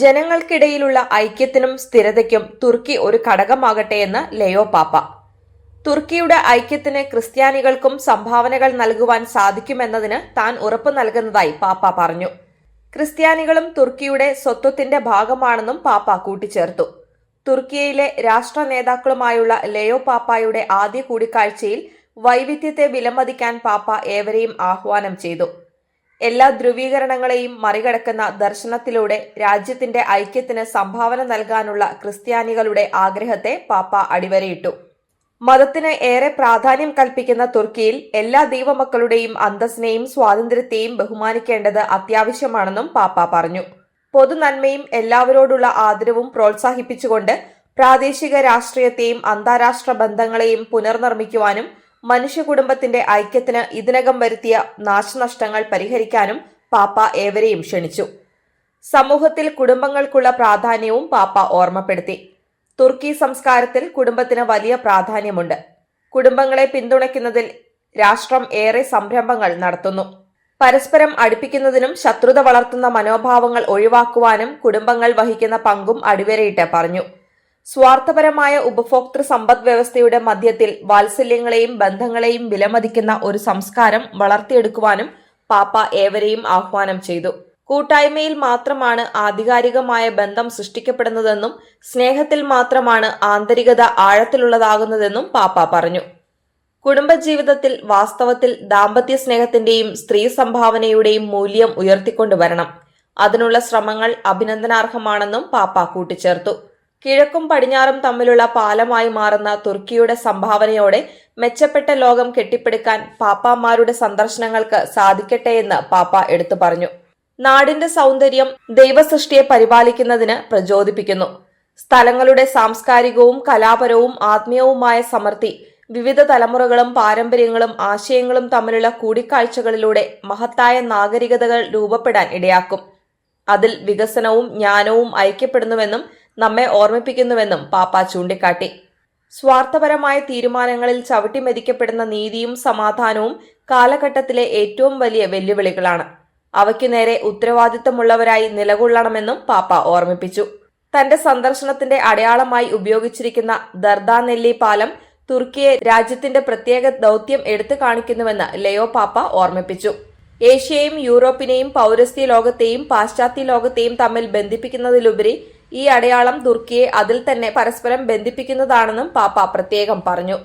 ജനങ്ങൾക്കിടയിലുള്ള ഐക്യത്തിനും സ്ഥിരതയ്ക്കും തുർക്കി ഒരു ഘടകമാകട്ടെ എന്ന് ലയോ പാപ്പ. തുർക്കിയുടെ ഐക്യത്തിന് ക്രിസ്ത്യാനികൾക്കും സംഭാവനകൾ നൽകുവാൻ സാധിക്കുമെന്നതിന് താൻ ഉറപ്പു നൽകുന്നതായി പാപ്പ പറഞ്ഞു. ക്രിസ്ത്യാനികളും തുർക്കിയുടെ സ്വത്വത്തിന്റെ ഭാഗമാണെന്നും പാപ്പ കൂട്ടിച്ചേർത്തു. തുർക്കിയയിലെ രാഷ്ട്ര നേതാക്കളുമായുള്ള ലയോ പാപ്പായുടെ ആദ്യ കൂടിക്കാഴ്ചയിൽ വൈവിധ്യത്തെ വിലമതിക്കാൻ പാപ്പ ഏവരെയും ആഹ്വാനം ചെയ്തു. എല്ലാ ധ്രുവീകരണങ്ങളെയും മറികടക്കുന്ന ദർശനത്തിലൂടെ രാജ്യത്തിന്റെ ഐക്യത്തിന് സംഭാവന നൽകാനുള്ള ക്രിസ്ത്യാനികളുടെ ആഗ്രഹത്തെ പാപ്പ അടിവരയിട്ടു. മതത്തിന് ഏറെ പ്രാധാന്യം കൽപ്പിക്കുന്ന തുർക്കിയിൽ എല്ലാ ദൈവമക്കളുടെയും അന്തസ്സിനെയും സ്വാതന്ത്ര്യത്തെയും ബഹുമാനിക്കേണ്ടത് അത്യാവശ്യമാണെന്നും പാപ്പ പറഞ്ഞു. പൊതുനന്മയും എല്ലാവരോടുള്ള ആദരവും പ്രോത്സാഹിപ്പിച്ചുകൊണ്ട് പ്രാദേശിക രാഷ്ട്രീയത്തെയും അന്താരാഷ്ട്ര ബന്ധങ്ങളെയും പുനർനിർമ്മിക്കുവാനും മനുഷ്യ കുടുംബത്തിന്റെ ഐക്യത്തിന് ഇതിനകം വരുത്തിയ നാശനഷ്ടങ്ങൾ പരിഹരിക്കാനും പാപ്പ ഏവരെയും ക്ഷണിച്ചു. സമൂഹത്തിൽ കുടുംബങ്ങൾക്കുള്ള പ്രാധാന്യവും പാപ്പ ഓർമ്മപ്പെടുത്തി. തുർക്കി സംസ്കാരത്തിൽ കുടുംബത്തിന് വലിയ പ്രാധാന്യമുണ്ട്. കുടുംബങ്ങളെ പിന്തുണയ്ക്കുന്നതിൽ രാഷ്ട്രം ഏറെ സംരംഭങ്ങൾ നടത്തുന്നു. പരസ്പരം അടുപ്പിക്കുന്നതിനും ശത്രുത വളർത്തുന്ന മനോഭാവങ്ങൾ ഒഴിവാക്കുവാനും കുടുംബങ്ങൾ വഹിക്കുന്ന പങ്കും അടിവരയിട്ട് പറഞ്ഞു. സ്വാർത്ഥപരമായ ഉപഭോക്തൃ സമ്പദ് വ്യവസ്ഥയുടെ മധ്യത്തിൽ വാത്സല്യങ്ങളെയും ബന്ധങ്ങളെയും വിലമതിക്കുന്ന ഒരു സംസ്കാരം വളർത്തിയെടുക്കുവാനും പാപ്പ ഏവരെയും ആഹ്വാനം ചെയ്തു. കൂട്ടായ്മയിൽ മാത്രമാണ് ആധികാരികമായ ബന്ധം സൃഷ്ടിക്കപ്പെടുന്നതെന്നും സ്നേഹത്തിൽ മാത്രമാണ് ആന്തരികത ആഴത്തിലുള്ളതാകുന്നതെന്നും പാപ്പ പറഞ്ഞു. കുടുംബജീവിതത്തിൽ വാസ്തവത്തിൽ ദാമ്പത്യ സ്നേഹത്തിന്റെയും സ്ത്രീ സംഭാവനയുടെയും മൂല്യം ഉയർത്തിക്കൊണ്ടുവരണം. അതിനുള്ള ശ്രമങ്ങൾ അഭിനന്ദനാർഹമാണെന്നും പാപ്പ കൂട്ടിച്ചേർത്തു. കിഴക്കും പടിഞ്ഞാറും തമ്മിലുള്ള പാലമായി മാറുന്ന തുർക്കിയുടെ സംഭാവനയോടെ മെച്ചപ്പെട്ട ലോകം കെട്ടിപ്പടുക്കാൻ പാപ്പാമാരുടെ സന്ദർശനങ്ങൾക്ക് സാധിക്കട്ടെ എന്ന് പാപ്പ എടുത്തു പറഞ്ഞു. നാടിന്റെ സൗന്ദര്യം ദൈവസൃഷ്ടിയെ പരിപാലിക്കുന്നതിന് പ്രചോദിപ്പിക്കുന്നു. സ്ഥലങ്ങളുടെ സാംസ്കാരികവും കലാപരവും ആത്മീയവുമായ സമൃദ്ധി വിവിധ തലമുറകളും പാരമ്പര്യങ്ങളും ആശയങ്ങളും തമ്മിലുള്ള കൂടിക്കാഴ്ചകളിലൂടെ മഹത്തായ നാഗരികതകൾ രൂപപ്പെടാൻ ഇടയാക്കും. അതിൽ വികസനവും ജ്ഞാനവും ഐക്യപ്പെടുന്നുവെന്നും നമ്മെ ഓർമ്മിപ്പിക്കുന്നുവെന്നും പാപ്പ ചൂണ്ടിക്കാട്ടി. സ്വാർത്ഥപരമായ തീരുമാനങ്ങളിൽ ചവിട്ടിമെതിക്കപ്പെടുന്ന നീതിയും സമാധാനവും കാലഘട്ടത്തിലെ ഏറ്റവും വലിയ വെല്ലുവിളികളാണ്. അവയ്ക്കു നേരെ ഉത്തരവാദിത്തമുള്ളവരായി നിലകൊള്ളണമെന്നും പാപ്പ ഓർമ്മിപ്പിച്ചു. തന്റെ സന്ദർശനത്തിന്റെ അടയാളമായി ഉപയോഗിച്ചിരിക്കുന്ന ദർദാനെല്ലി പാലം തുർക്കിയെ രാജ്യത്തിന്റെ പ്രത്യേക ദൗത്യം എടുത്തു കാണിക്കുന്നുവെന്ന് ലയോ പാപ്പ ഓർമ്മിപ്പിച്ചു. ഏഷ്യയും യൂറോപ്പിനെയും പൗരസ്ത്യ ലോകത്തെയും പാശ്ചാത്യ ലോകത്തെയും തമ്മിൽ ബന്ധിപ്പിക്കുന്നതിലുപരി ഈ അടയാളം തുർക്കിയെ അതിൽ തന്നെ പരസ്പരം ബന്ധിപ്പിക്കുന്നതാണെന്നും പാപ്പ പ്രത്യേകം പറഞ്ഞു